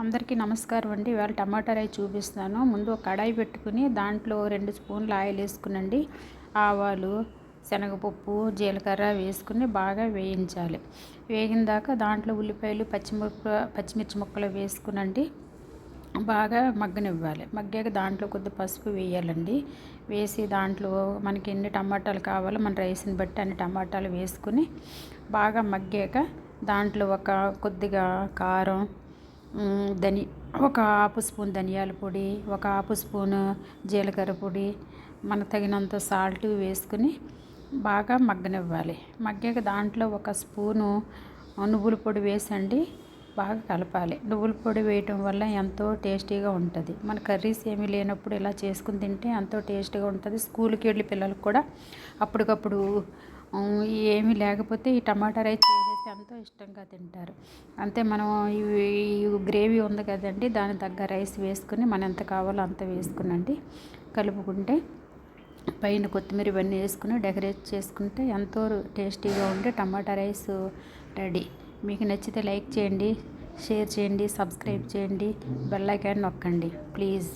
అందరికీ నమస్కారం అండి. ఇవాళ టమాటా రైస్ చూపిస్తాను ముందు ఒక కడాయి పెట్టుకుని దాంట్లో రెండు స్పూన్లు ఆయిల్ వేసుకునండి. ఆవాలు శనగపప్పు జీలకర్ర వేసుకుని బాగా వేయించాలి. వేగిన దాకా దాంట్లో ఉల్లిపాయలు పచ్చిమిరప పచ్చిమిర్చి ముక్కలు వేసుకునండి. బాగా మగ్గనివ్వాలి. మగ్గాక దాంట్లో కొద్ది పసుపు వేయాలండి. వేసి దాంట్లో మనకి ఎన్ని టమాటాలు కావాలో మన రైస్ని బట్టి అన్ని టమాటాలు వేసుకుని బాగా మగ్గాక దాంట్లో ఒక కొద్దిగా కారం ధని ఒక హాఫ్ స్పూన్ ధనియాల పొడి ఒక హాఫ్ స్పూన్ జీలకర్ర పొడి మనకు తగినంత సాల్ట్ వేసుకుని బాగా మగ్గనివ్వాలి. మగ్గాక దాంట్లో ఒక స్పూను నువ్వుల పొడి వేసండి బాగా కలపాలి. నువ్వుల పొడి వేయటం వల్ల ఎంతో టేస్టీగా ఉంటుంది. మన కర్రీస్ ఏమీ లేనప్పుడు ఇలా చేసుకుని తింటే ఎంతో టేస్టీగా ఉంటుంది. స్కూల్కి వెళ్ళి పిల్లలకు కూడా అప్పటికప్పుడు ఏమీ లేకపోతే ఈ టమాటా రైస్ చేసేసి ఎంతో ఇష్టంగా తింటారు. అంతే మనం ఈ గ్రేవీ ఉంది కదండి దాని తగ్గ రైస్ వేసుకుని మనం ఎంత కావాలో అంత వేసుకునండి. కలుపుకుంటే పైన కొత్తిమీర ఇవన్నీ వేసుకుని డెకరేట్ చేసుకుంటే ఎంతో టేస్టీగా ఉండే టమాటా రైస్ రెడీ. మీకు నచ్చితే లైక్ చేయండి షేర్ చేయండి సబ్స్క్రైబ్ చేయండి బెల్ ఐకాన్ నొక్కండి ప్లీజ్.